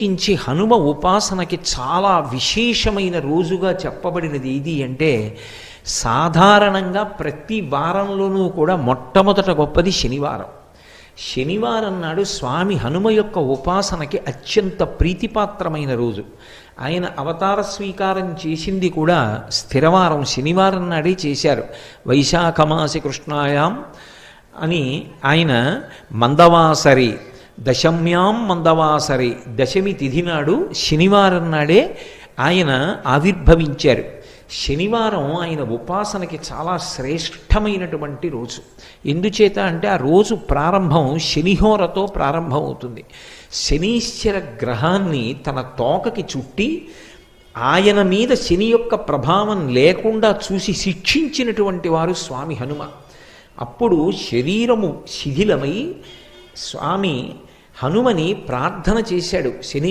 ఇంచి హనుమ ఉపాసనకి చాలా విశేషమైన రోజుగా చెప్పబడినది ఇది అంటే సాధారణంగా ప్రతి వారంలోనూ కూడా మొట్టమొదట గొప్పది శనివారం. శనివారం నాడు స్వామి హనుమ యొక్క ఉపాసనకి అత్యంత ప్రీతిపాత్రమైన రోజు. ఆయన అవతార స్వీకారం చేసింది కూడా స్థిరవారం శనివారం నాడే చేశారు. వైశాఖమాసి కృష్ణాయాం అని ఆయన మందవాసరి దశమ్యాం మందవాసరి. దశమి తిథి నాడు శనివారం నాడే ఆయన ఆవిర్భవించారు. శనివారం ఆయన ఉపాసనకి చాలా శ్రేష్టమైనటువంటి రోజు. ఎందుచేత అంటే ఆ రోజు ప్రారంభం శనిహోరతో ప్రారంభమవుతుంది. శనీశ్వర గ్రహాన్ని తన తోకకి చుట్టి ఆయన మీద శని యొక్క ప్రభావం లేకుండా చూసి శిక్షించినటువంటి వారు స్వామి హనుమ. అప్పుడు శరీరము శిథిలమై స్వామి హనుమని ప్రార్థన చేశాడు. శని